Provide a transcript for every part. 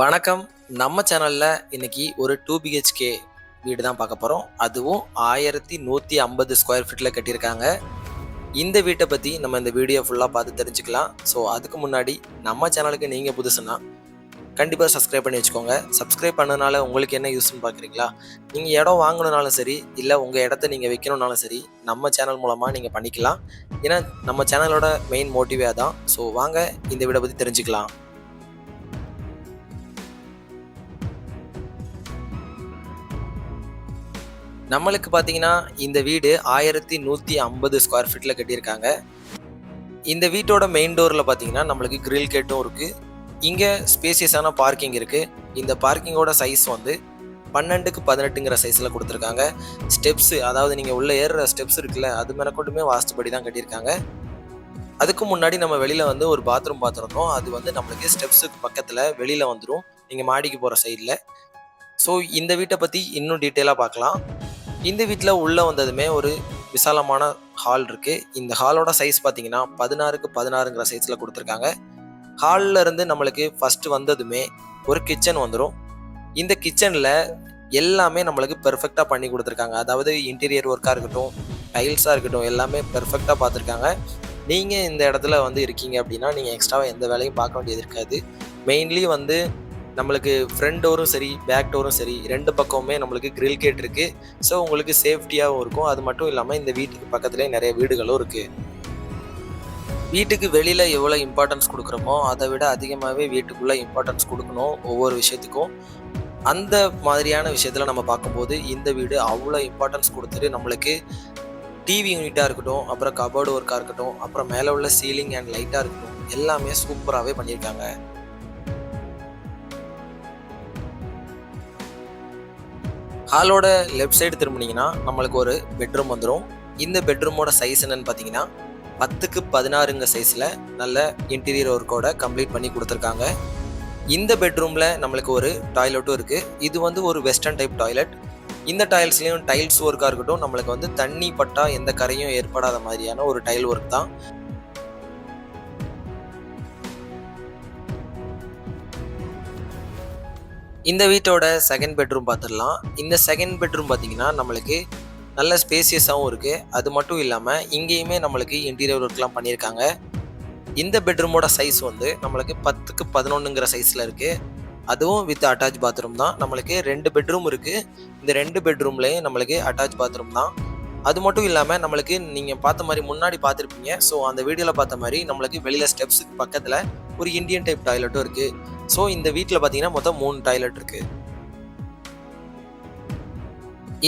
வணக்கம். நம்ம சேனலில் இன்னைக்கு ஒரு டூ பிஹெச்கே வீடு தான் பார்க்க போகிறோம் அதுவும் ஆயிரத்தி நூற்றி ஐம்பது ஸ்கொயர் ஃபீட்டில் கட்டியிருக்காங்க. இந்த வீட்டை பற்றி நம்ம இந்த வீடியோ ஃபுல்லாக பார்த்து தெரிஞ்சுக்கலாம். ஸோ அதுக்கு முன்னாடி நம்ம சேனலுக்கு நீங்கள் புதுசுன்னா கண்டிப்பாக சப்ஸ்கிரைப் பண்ணி வச்சுக்கோங்க. சப்ஸ்கிரைப் பண்ணனால உங்களுக்கு என்ன யூஸ்னு பார்க்குறீங்களா நீங்கள் இடம் வாங்கணுனாலும் சரி இல்லை உங்கள் இடத்த நீங்கள் வைக்கணுன்னாலும் சரி நம்ம சேனல் மூலமாக நீங்கள் பண்ணிக்கலாம். ஏன்னா நம்ம சேனலோட மெயின் மோட்டிவே தான் ஸோ வாங்க இந்த வீடை பற்றி தெரிஞ்சுக்கலாம். நம்மளுக்கு பார்த்தீங்கன்னா இந்த வீடு ஆயிரத்தி நூற்றி ஐம்பது ஸ்கொயர் ஃபீட்டில் கட்டியிருக்காங்க. இந்த வீட்டோட மெயின் டோரில் பார்த்தீங்கன்னா நம்மளுக்கு கிரில் கேட்டும் இருக்குது இங்கே ஸ்பேசியஸான பார்க்கிங் இருக்குது இந்த பார்க்கிங்கோட சைஸ் வந்து பன்னெண்டுக்கு பதினெட்டுங்கிற சைஸில் கொடுத்துருக்காங்க. ஸ்டெப்ஸு அதாவது நீங்கள் உள்ளே ஏறுற ஸ்டெப்ஸ் இருக்குல்ல அது மேற்கொண்டுமே வாஸ்துபடி தான் கட்டியிருக்காங்க. அதுக்கு முன்னாடி நம்ம வெளியில் வந்து ஒரு பாத்ரூம் பார்த்துருந்தோம். அது வந்து நம்மளுக்கு ஸ்டெப்ஸுக்கு பக்கத்தில் வெளியில் வந்துடும் நீங்கள் மாடிக்கு போகிற சைடில் ஸோ இந்த வீட்டை பற்றி இன்னும் டீட்டெயிலாக பார்க்கலாம். இந்த வீட்டில் உள்ளே வந்ததுமே ஒரு விசாலமான ஹால் இருக்குது இந்த ஹாலோட சைஸ் பார்த்தீங்கன்னா பதினாறுக்கு பதினாறுங்கிற சைஸில் கொடுத்துருக்காங்க. ஹாலில் இருந்து நம்மளுக்கு ஃபஸ்ட்டு வந்ததுமே ஒரு கிச்சன் வந்துடும் இந்த கிச்சனில் எல்லாமே நம்மளுக்கு பெர்ஃபெக்டாக பண்ணி கொடுத்துருக்காங்க. அதாவது இன்டீரியர் ஒர்க்காக இருக்கட்டும் டைல்ஸாக இருக்கட்டும் எல்லாமே பெர்ஃபெக்டாக பார்த்துருக்காங்க நீங்கள் இந்த இடத்துல வந்து இருக்கீங்க அப்படின்னா நீங்கள் எக்ஸ்ட்ராவாக எந்த வேலையும் பார்க்க வேண்டியது இருக்காது. மெயின்லி வந்து நம்மளுக்கு ஃப்ரண்ட் டோரும் சரி பேக் டோரும் சரி ரெண்டு பக்கமுமே நம்மளுக்கு கிரில் கேட் இருக்குது ஸோ உங்களுக்கு சேஃப்டியாகவும் இருக்கும். அது மட்டும் இல்லாமல் இந்த வீட்டுக்கு பக்கத்துலேயே நிறைய வீடுகளும் இருக்குது வீட்டுக்கு வெளியில் எவ்வளோ இம்பார்ட்டன்ஸ் கொடுக்குறோமோ அதை விட அதிகமாகவே வீட்டுக்குள்ளே இம்பார்ட்டன்ஸ் கொடுக்கணும் ஒவ்வொரு விஷயத்துக்கும். அந்த மாதிரியான விஷயத்தில் நம்ம பார்க்கும்போது இந்த வீடு அவ்வளோ இம்பார்ட்டன்ஸ் கொடுத்துட்டு நம்மளுக்கு டிவி யூனிட்டாக இருக்கட்டும் அப்புறம் கபோர்டு ஒர்க்காக இருக்கட்டும் அப்புறம் மேலே உள்ள சீலிங் அண்ட் லைட்டாக இருக்கட்டும் எல்லாமே சூப்பராகவே பண்ணியிருக்காங்க. ஹாலோட லெஃப்ட் சைடு திரும்பினீங்கன்னா நம்மளுக்கு ஒரு பெட்ரூம் வந்துடும் இந்த பெட்ரூமோட சைஸ் என்னன்னு பார்த்தீங்கன்னா பத்துக்கு பதினாறுங்க சைஸில் நல்ல இன்டீரியர் ஒர்க்கோட கம்ப்ளீட் பண்ணி கொடுத்துருக்காங்க. இந்த பெட்ரூமில் நம்மளுக்கு ஒரு டாய்லெட்டும் இருக்குது இது வந்து ஒரு வெஸ்டர்ன் டைப் டாய்லெட் இந்த டைல்ஸ்லேயும் டைல்ஸ் ஒர்க்காக இருக்கட்டும் நம்மளுக்கு வந்து தண்ணி பட்டா எந்த கரையும் ஏற்படாத மாதிரியான ஒரு டைல் ஒர்க் தான். இந்த வீட்டோட செகண்ட் பெட்ரூம் பார்த்துடலாம் இந்த செகண்ட் பெட்ரூம் பார்த்தீங்கன்னா நம்மளுக்கு நல்ல ஸ்பேசியஸாகவும் இருக்குது அது மட்டும் இல்லாமல் இங்கேயுமே நம்மளுக்கு இன்டீரியர் ஒர்க்லாம் பண்ணியிருக்காங்க. இந்த பெட்ரூமோட சைஸ் வந்து நம்மளுக்கு பத்துக்கு பதினொன்றுங்கிற சைஸில் இருக்குது அதுவும் வித் அட்டாச் பாத்ரூம் தான். நம்மளுக்கு ரெண்டு பெட்ரூம் இருக்குது இந்த ரெண்டு பெட்ரூம்லேயும் நம்மளுக்கு அட்டாச் பாத்ரூம் தான். அது மட்டும் இல்லாமல் நம்மளுக்கு நீங்கள் பார்த்த மாதிரி முன்னாடி பார்த்துருப்பீங்க. ஸோ அந்த வீடியோவில் பார்த்த மாதிரி நம்மளுக்கு வெளியில் ஸ்டெப்ஸுக்கு பக்கத்தில் ஒரு இந்தியன் டைப் டாய்லெட்டும் இருக்குது ஸோ இந்த வீட்டில் பார்த்தீங்கன்னா மொத்தம் மூணு டாய்லெட் இருக்குது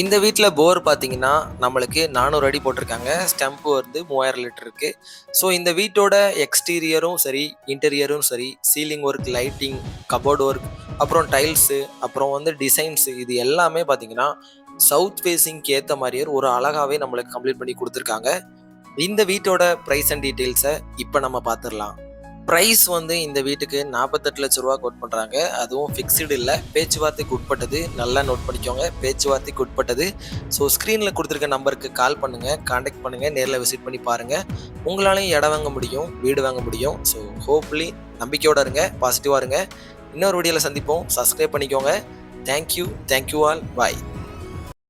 இந்த வீட்டில் போர் பார்த்தீங்கன்னா நம்மளுக்கு நானூறு அடி போட்டிருக்காங்க. ஸ்டெம்பு வந்து மூவாயிரம் லிட்டர் இருக்குது ஸோ இந்த வீட்டோட எக்ஸ்டீரியரும் சரி இன்டீரியரும் சரி ceiling work lighting cupboard work அப்புறம் டைல்ஸு அப்புறம் வந்து டிசைன்ஸு இது எல்லாமே பார்த்தீங்கன்னா சவுத் ஃபேஸிங்க்கு ஏற்ற மாதிரியே ஒரு அழகாகவே நம்மளுக்கு கம்ப்ளீட் பண்ணி கொடுத்துருக்காங்க. இந்த வீட்டோட ப்ரைஸ் அண்ட் டீட்டெயில்ஸை இப்போ நம்ம பார்த்துடலாம் ப்ரைஸ் வந்து இந்த வீட்டுக்கு நாற்பத்தெட்டு லட்ச ரூபா கோட் பண்ணுறாங்க அதுவும் ஃபிக்ஸ்டு இல்லை. பேச்சுவார்த்தைக்கு உட்பட்டது. நல்லா நோட் பண்ணிக்கோங்க. பேச்சுவார்த்தைக்கு உட்பட்டது. ஸோ ஸ்க்ரீனில் கொடுத்துருக்க நம்பருக்கு கால் பண்ணுங்கள் காண்டாக்ட் பண்ணுங்கள் நேரில் விசிட் பண்ணி பாருங்கள் உங்களாலையும் இடம் வாங்க முடியும். வீடு வாங்க முடியும். ஸோ ஹோப்ஃபுல்லி நம்பிக்கையோடு இருங்க. பாசிட்டிவாக இருங்க. இன்னொரு வீடியோவில் சந்திப்போம். சப்ஸ்கிரைப் பண்ணிக்கோங்க. தேங்க்யூ தேங்க்யூ ஆல் பாய்